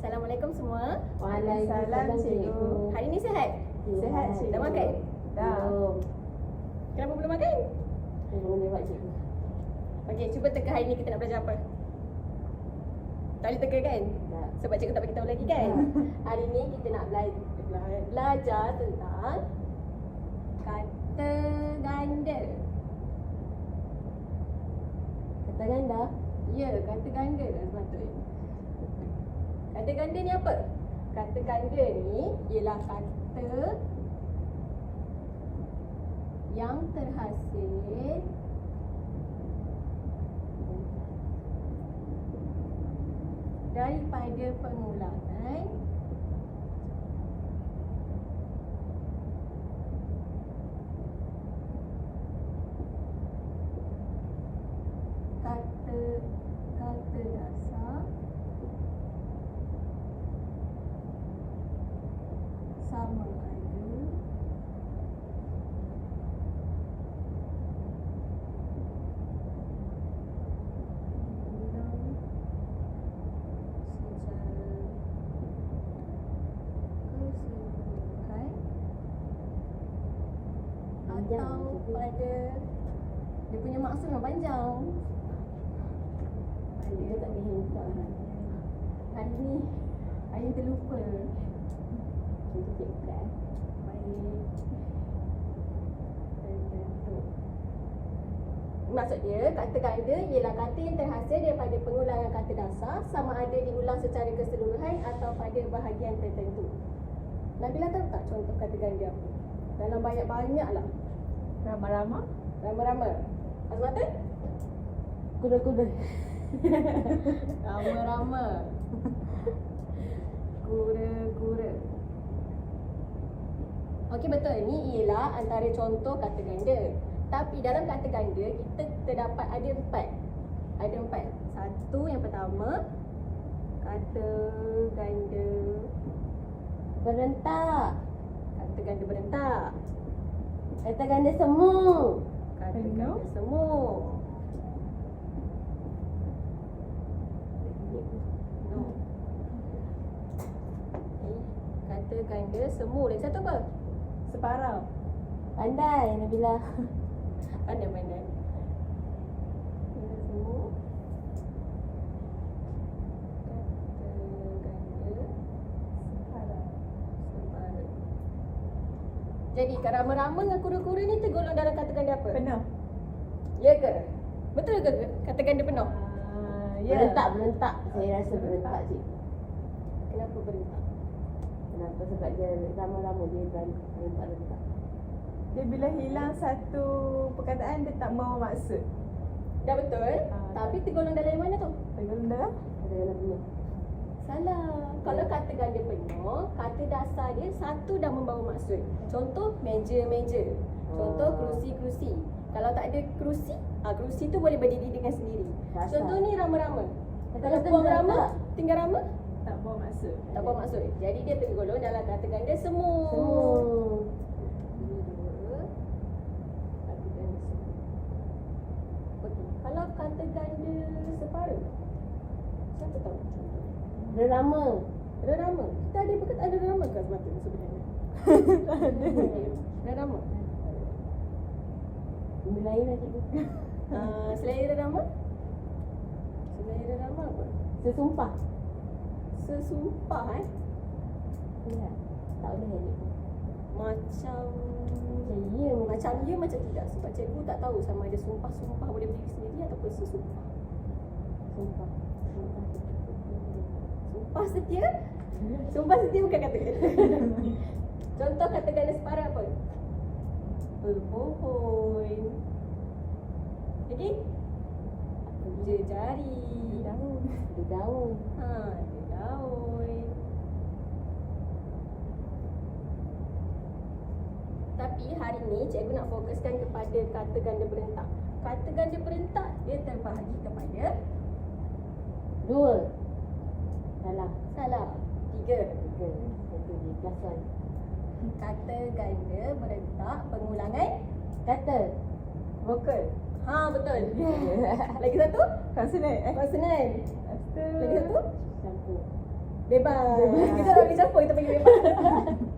Assalamualaikum semua. Waalaikumsalam, cikgu. Hari ni sihat? Sihat, cikgu. Dah makan? Dah. Kenapa belum makan? Belum lewat cikgu. Okey, cuba teka hari ni kita nak belajar apa? Tak boleh teka kan? Tak. Sebab cikgu tak bagi tahu lagi kan? hari ni kita nak belajar belajar tentang kata ganda. Kata ganda. Ya, kata ganda lah sepatutnya. Kata ganda ni apa? Kata ganda ni ialah kata yang terhasil daripada pengulangan kata kata dasar sama ada ulang secara keseluruhan Panjang, pada dia punya maksud memang panjang Cikgu tak boleh hantar. Hari ni Ayah terlupa Terbentuk Maksud dia, kata ganda ialah kata yang terhasil daripada pengulangan kata dasar sama ada diulang secara keseluruhan atau pada bahagian tertentu. Nabila tahu tak contoh kata ganda apa? Dalam banyak-banyak lah. Rama-rama. Rama-rama. Azmatan? Kuda-kuda. Rama-rama. Kura-kura. Okey betul. Ini ialah antara contoh kata ganda. Tapi dalam kata ganda kita terdapat ada empat. Ada empat. Satu yang pertama kata ganda Berentak. kata ganda berentak. Kata ganda semu. Kata ganda semu. No. Kata ganda semu. Lagi satu apa? Separau. Pandai Nabila. Pandai-pandai. Ganda semu. Kata ganda Separau. separuh. Jadi rama-rama dengan kura-kura ni tergolong dalam kata ganda apa? Penuh. Ya ke? Betul ke kata ganda penuh? Ah, ya. Berentak, berentak. Saya rasa berentak cikgu. Kenapa berentak? Kenapa? Sebab dia lama-lama dia berentak, berentak. Dia bila hilang satu perkataan dia tak mau maksud. Dah betul. Ah. Tapi tergolong dalam mana tu? Tengok dah. Kata ganda penuh. Salah. Kalau kata ganda penuh, kata dasar dia satu dah membawa maksud. Contoh meja-meja. Contoh Oh. kerusi-kerusi. Kalau tak ada kerusi, ah kerusi tu boleh berdiri dengan sendiri. Dasar. Contoh ni rama-rama. Kata Kalau buang rama, tinggal rama, Tak mau maksud. tak bawa maksud. Jadi dia tergolong dalam kata ganda semu. Semu. Ini dua. Kata ganda semu. Okey. Kalau kata ganda separuh. Siapa tahu? Derama. Rerama. Kita ada perkataan ada rerama ke semata sebenarnya? Rerama. Benda lain lah cikgu. Uh, selain rerama? Selain rerama apa? Sesumpah. Sesumpah eh. Ya. Tak boleh ya cikgu. Macam Macam ya. macam ya macam tidak sebab cikgu tak tahu sama ada sumpah-sumpah boleh berdiri sendiri ataupun sesumpah. Sumpah. Sumpah. Sumpah setia? Sumpah setia bukan kata. Contoh kata ganda separuh apa? Berpohon. Okey? Jejari. Daun. Dia daun. Ha, daun. Tapi hari ni cikgu nak fokuskan kepada kata ganda berentak. Kata ganda berentak dia terbahagi kepada Dua. Salah. salah. Tiga. Tiga. Satu plus one. Kata ganda berentak pengulangan Kata. Vokal. Ha betul. Lagi satu? Consonant. Eh. Tu. Lagi satu? Campur. Bebas. Kita nak pergi siapa kita panggil bebas.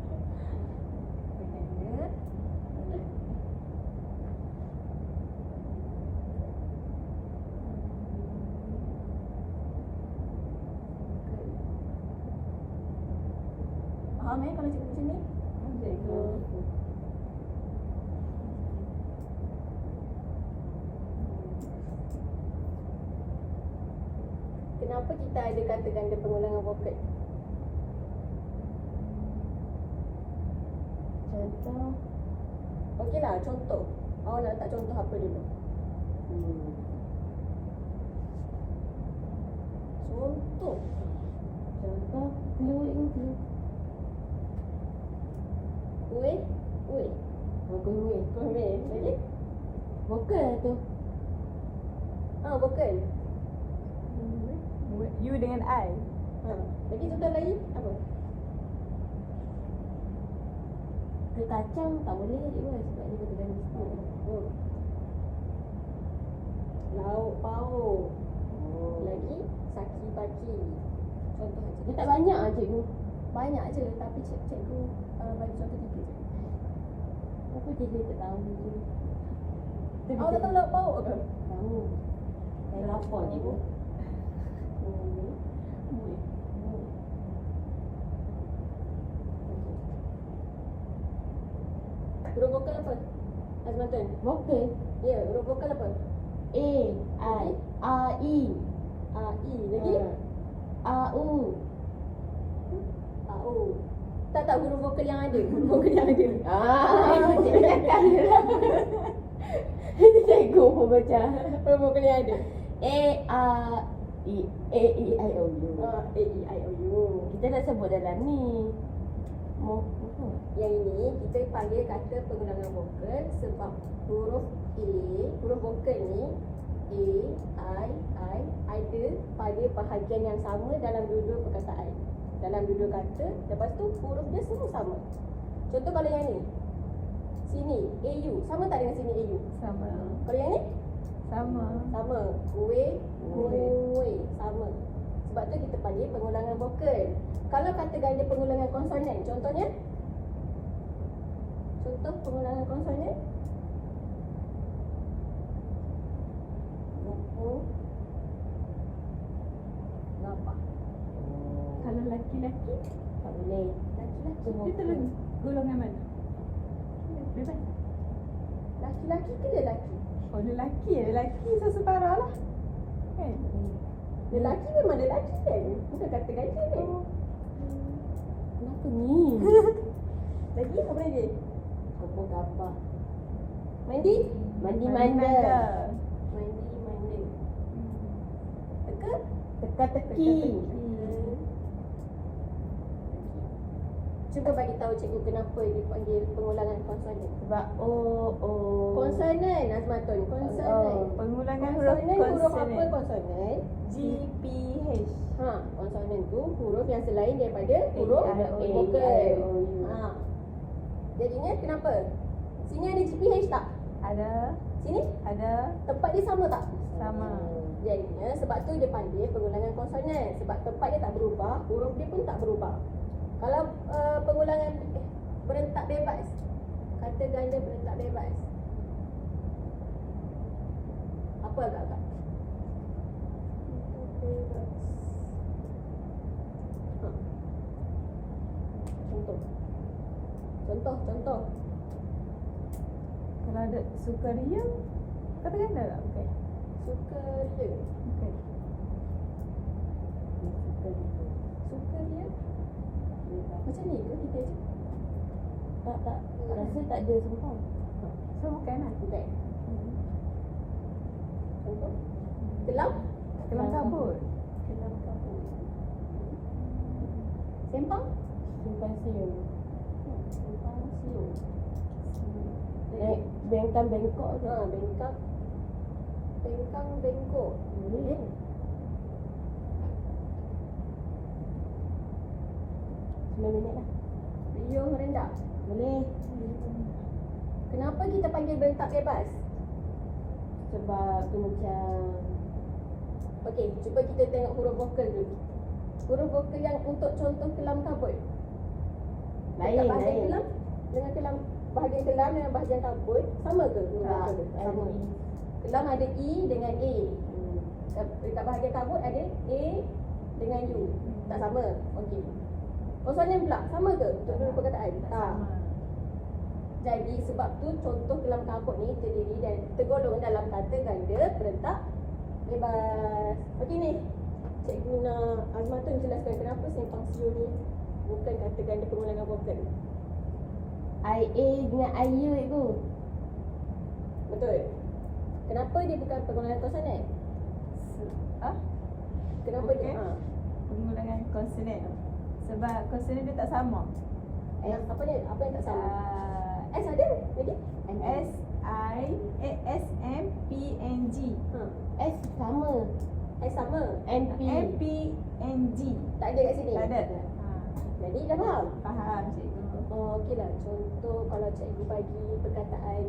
Faham eh kalau cikgu macam ni? Kenapa kita ada kata ganda pengulangan vokal? Contoh. Okeylah, contoh. Awak nak letak contoh apa dulu? Hmm. Contoh. Contoh. Clue Ue, ue. Bagus weh. Ue, lagi? Vokal tu. Ah, vokal. You dengan I. Ha. Lagi contoh lagi? Apa? Ke kacang tak boleh cikgu sebab dia kata Hmm. setengah. Hmm. Lauk pauk. Oh. Lagi saki baki. Contoh. Dia tak banyak ah cikgu. Banyak je tapi cik cikgu uh, bagi contoh tiga je. Apa cikgu tak tahu cikgu? Awak tak tahu lauk pauk ke? Tahu. Saya lapar cikgu. Hmm. Ui. Huruf vokal apa? Azmatun. Vokal. Ya, huruf vokal apa? A, I, A, I. A, I. Lagi? A, U. O. Tak tak huruf vokal yang ada. Huruf vokal yang ada. Ah, cikgu cakap je lah. Cikgu pun baca. Huruf vokal yang ada. A, A, I, A, E, I, O, U. A, E, I, O, U. Kita nak sebut dalam ni. Apa? Yang ini kita panggil kata pengulangan vokal sebab huruf A, huruf vokal ni A, I, I ada pada bahagian yang sama dalam dua-dua perkataan. Dalam dua-dua kata, lepas tu huruf dia semua sama. Contoh kalau yang ni. Sini, AU. Sama tak dengan sini AU? Sama. Kalau yang ni? Sama. Sama. Kue, Kue. Sama. Sebab tu kita panggil pengulangan vokal. Kalau kata ganda pengulangan konsonan, contohnya? Contoh pengulangan konsonan? Buku. Kalau laki-laki, Tak boleh. Laki-laki. dia terus golongan mana? Bebas. Laki-laki ke lelaki? Oh, lelaki ya. Lelaki seseparah lah. Kan? Lelaki memang lelaki kan? Bukan kata ganda kan? Kenapa ni? Lagi apa lagi? Kopong kapal. Mandi? Mandi manda. Mandi, mandi. Teka? Teka-teki. Cuba bagi tahu cikgu kenapa dipanggil pengulangan konsonan. Sebab O, O. Konsonan Azmatun, konsonan. Oh, Pengulangan huruf Konsonan huruf apa konsonan. G, P, H. Ha, konsonan tu huruf yang selain daripada huruf A, vokal. U. Ha. Jadinya kenapa? Sini ada GPH tak? Ada. Sini? Ada. Tempat dia sama tak? Sama. Jadinya sebab tu dia panggil pengulangan konsonan sebab tempat dia tak berubah, huruf dia pun tak berubah. Kalau uh, pengulangan eh, berentak bebas, kata ganda berentak bebas. Apa agak-agak? Ha. Contoh. Contoh, contoh. Kalau ada sukaria, kata ganda tak? Bukan. Suka dia. 그치 이거 기대지? 나나 나실 때 이제 성공. 성공 cái này thì đẹp. Cái lóc. Cái lóc cao bồi. Cái lóc cao bồi. Simple. Simple siêu. Simple siêu. Đấy, bên tâm bên cổ rồi, bên cắt. Bên căng bên cổ. 9 minit lah. Riung rendah? Boleh. Kenapa kita panggil bentak bebas? Sebab tu macam Okey, cuba kita tengok huruf vokal dulu. Huruf vokal yang untuk contoh kelam kabut. Lain, lain Bahagian kelam dengan kelam Bahagian kelam dengan bahagian kabut Sama ke? Tak, sama. Kelam ada E dengan A. Hmm. Dekat bahagian kabut ada A dengan U. Tak sama? Okey. Konsonan pula sama ke untuk dua perkataan? Tak. Jadi sebab tu contoh kelam kabut ni terdiri dan tergolong dalam kata ganda berentak bebas. Okey ni. Cikgu nak Azmatun jelaskan kenapa sempang siur ni bukan kata ganda pengulangan vokal. IA dengan IU itu. Betul. Kenapa dia bukan pengulangan konsonan? Ah, Kenapa Okey. dia? Ha. pengulangan konsonan. Sebab konsonan dia tak sama. Yang apa ni? Apa yang tak sama? Uh, S ada? Lagi? S I eh, S M P N G. Ha. S sama. S sama. NP. M P N G. Tak ada kat sini. Tak ada. Ha, Jadi dah faham? faham cikgu. Oh, okey lah. Contoh kalau cikgu bagi perkataan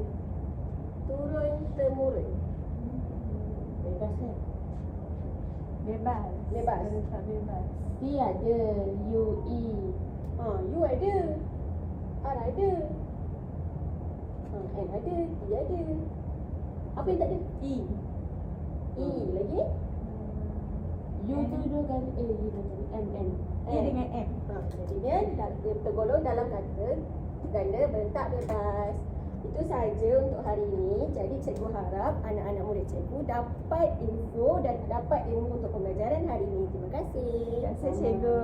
turun temurun. Bebas kan? Bebas. Bebas. Tak bebas. T ada. UE. Ha, U ada. R ada. Ha, N ada. T ada. Apa yang tak ada? E. E lagi? U tu dua kali. U dua kali. M, M. E dengan M. Ha, jadinya dah- dia tergolong dalam kata ganda berentak bebas. Itu sahaja untuk hari ini. Jadi cikgu harap anak-anak murid cikgu dapat info dan dapat ilmu untuk pembelajaran hari ini. Terima kasih. Terima kasih cikgu.